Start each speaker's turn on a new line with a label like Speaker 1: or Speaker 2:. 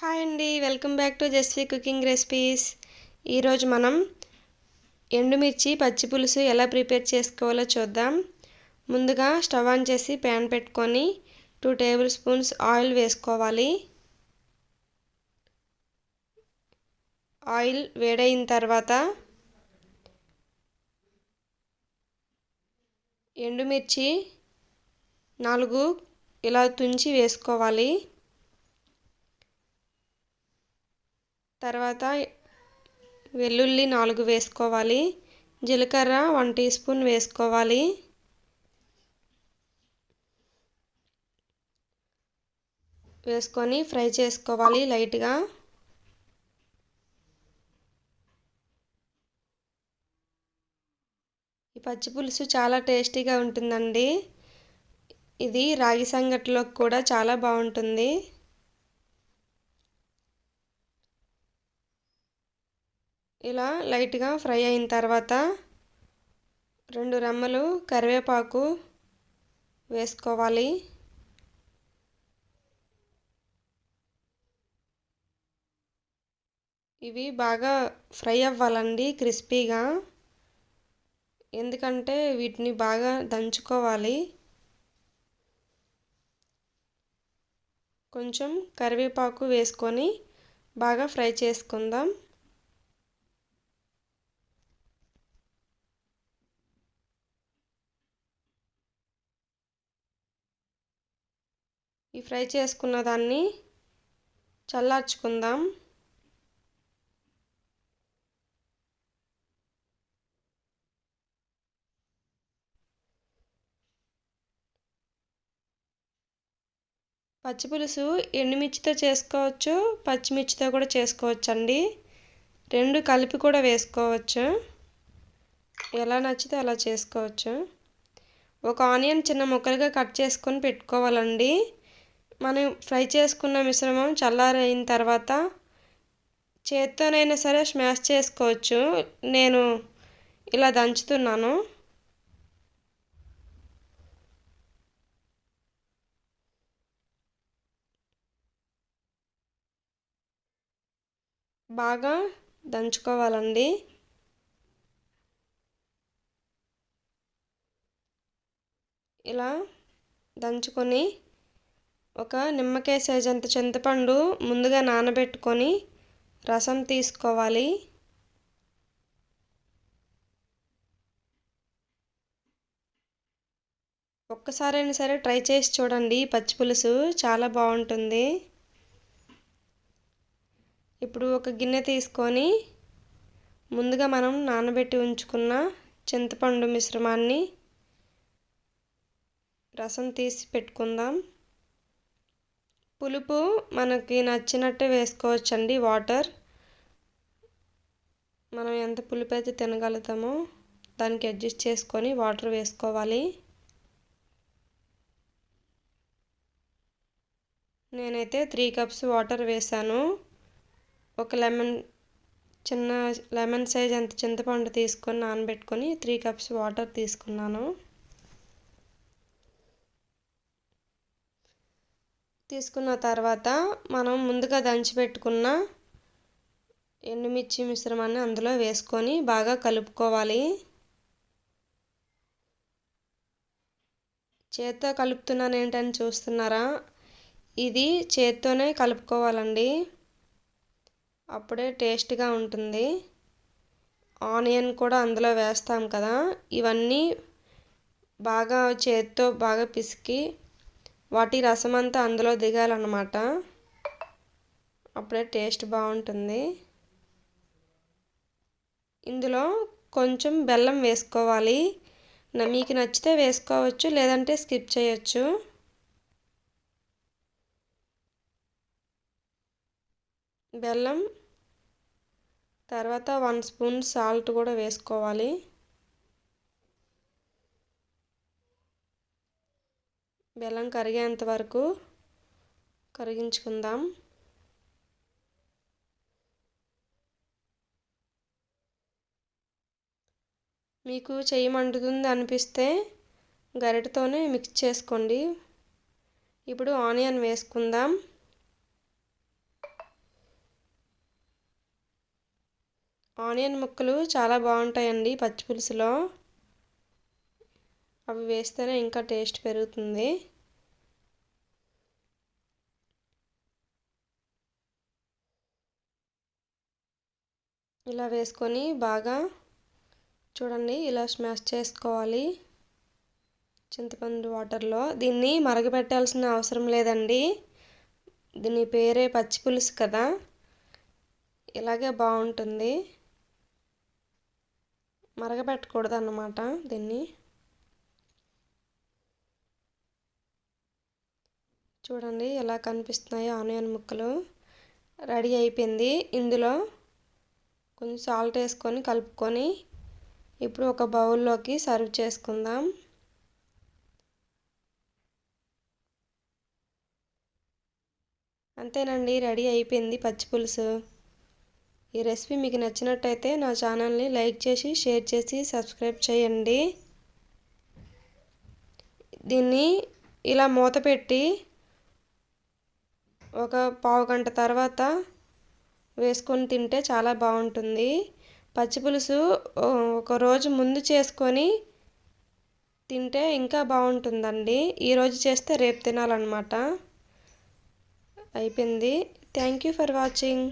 Speaker 1: Hi అండి welcome back to Jasvi cooking recipes. ఈరోజు మనం ఎండుమిర్చి పచ్చి పులుసు ఎలా ప్రిపేర్ చేసుకోవాలో చూద్దాం. ముందుగా స్టవ్ ఆన్ చేసి ప్యాన్ పెట్టుకొని టూ టేబుల్ స్పూన్స్ ఆయిల్ వేసుకోవాలి. ఆయిల్ వేడైన తర్వాత ఎండుమిర్చి నాలుగు ఇలా తుంచి వేసుకోవాలి. తర్వాత వెల్లుల్లి నాలుగు వేసుకోవాలి. జీలకర్ర వన్ టీ స్పూన్ వేసుకోవాలి. వేసుకొని ఫ్రై చేసుకోవాలి లైట్గా. ఈ పచ్చి పులుసు చాలా టేస్టీగా ఉంటుందండి. ఇది రాగి సంగటిలో కూడా చాలా బాగుంటుంది. ఇలా లైట్గా ఫ్రై అయిన తర్వాత రెండు రెమ్మలు కరివేపాకు వేసుకోవాలి. ఇవి బాగా ఫ్రై అవ్వాలండి క్రిస్పీగా. ఎందుకంటే వీటిని బాగా దంచుకోవాలి. కొంచెం కరివేపాకు వేసుకొని బాగా ఫ్రై చేసుకుందాం. ఈ ఫ్రై చేసుకున్న దాన్ని చల్లార్చుకుందాం. పచ్చిపులుసు ఎండుమిర్చితో చేసుకోవచ్చు పచ్చిమిర్చితో కూడా చేసుకోవచ్చు అండి రెండు కలిపి కూడా వేసుకోవచ్చు. ఎలా నచ్చితే అలా చేసుకోవచ్చు. ఒక ఆనియన్ చిన్న ముక్కలుగా కట్ చేసుకొని పెట్టుకోవాలండి. మనం ఫ్రై చేసుకున్న మిశ్రమం చల్లారైన తర్వాత చేత్తోనైనా సరే స్మాష్ చేసుకోవచ్చు. నేను ఇలా దంచుతున్నాను. బాగా దంచుకోవాలండి. ఇలా దంచుకొని ఒక నిమ్మకాయ సైజ్ అంత చింతపండు ముందుగా నానబెట్టుకొని రసం తీసుకోవాలి. ఒక్కసారైనా సరే ట్రై చేసి చూడండి. పచ్చి పులుసు చాలా బాగుంటుంది. ఇప్పుడు ఒక గిన్నె తీసుకొని ముందుగా మనం నానబెట్టి ఉంచుకున్న చింతపండు మిశ్రమాన్ని రసం తీసి పెట్టుకుందాం. పులుపు మనకి నచ్చినట్టే వేసుకోవచ్చండి. వాటర్. మనం ఎంత పులుపు అయితే తినగలుగుతామో దానికి అడ్జస్ట్ చేసుకొని వాటర్ వేసుకోవాలి. నేనైతే త్రీ కప్స్ వాటర్ వేసాను. ఒక లెమన్ చిన్న లెమన్ సైజ్ అంత చింతపండు తీసుకొని నానబెట్టుకొని త్రీ కప్స్ వాటర్ తీసుకున్నాను. తీసుకున్న తర్వాత మనం ముందుగా దంచి పెట్టుకున్న ఎండుమిర్చి మిశ్రమాన్ని అందులో వేసుకొని బాగా కలుపుకోవాలి. చేత్తో కలుపుతున్నాను ఏంటని చూస్తున్నారా? ఇది చేత్తోనే కలుపుకోవాలండి. అప్పుడే టేస్ట్గా ఉంటుంది. ఆనియన్ కూడా అందులో వేస్తాం కదా. ఇవన్నీ బాగా చేత్తో బాగా పిసికి వాటి రసం అంతా అందులో దిగాలన్నమాట. అప్పుడే టేస్ట్ బాగుంటుంది. ఇందులో కొంచెం బెల్లం వేసుకోవాలి. మీకు నచ్చితే వేసుకోవచ్చు లేదంటే స్కిప్ చేయొచ్చు. బెల్లం తర్వాత వన్ స్పూన్ సాల్ట్ కూడా వేసుకోవాలి. బెల్లం కరిగేంత వరకు కరిగించుకుందాం. మీకు చెయ్యి మండుతుంది అనిపిస్తే గరిటతోనే మిక్స్ చేసుకోండి. ఇప్పుడు ఆనియన్ వేసుకుందాం. ఆనియన్ ముక్కలు చాలా బాగుంటాయండి పచ్చిపులుసులో. అవి వేస్తేనే ఇంకా టేస్ట్ పెరుగుతుంది. ఇలా వేసుకొని బాగా చూడండి ఇలా స్మాష్ చేసుకోవాలి. చింతపండు వాటర్లో. దీన్ని మరగపెట్టాల్సిన అవసరం లేదండి. దీని పేరే పచ్చి పులుసు కదా. ఇలాగే బాగుంటుంది. మరగపెట్టకూడదు అన్నమాట దీన్ని. చూడండి ఎలా కనిపిస్తున్నాయో ఆనియన్ ముక్కలు. రెడీ అయిపోయింది. ఇందులో కొంచెం సాల్ట్ వేసుకొని కలుపుకొని ఇప్పుడు ఒక బౌల్లోకి సర్వ్ చేసుకుందాం. అంతేనండి రెడీ అయిపోయింది పచ్చి పులుసు. ఈ రెసిపీ మీకు నచ్చినట్టయితే నా ఛానల్ని లైక్ చేసి షేర్ చేసి సబ్స్క్రైబ్ చేయండి. దీన్ని ఇలా మూత పెట్టి ఒక పావు గంట తర్వాత వేసుకొని తింటే చాలా బాగుంటుంది. పచ్చి పులుసు ఒక రోజు ముందు చేసుకొని తింటే ఇంకా బాగుంటుందండి. ఈరోజు చేస్తే రేపు తినాలన్నమాట. అయిపోయింది. Thank you for watching.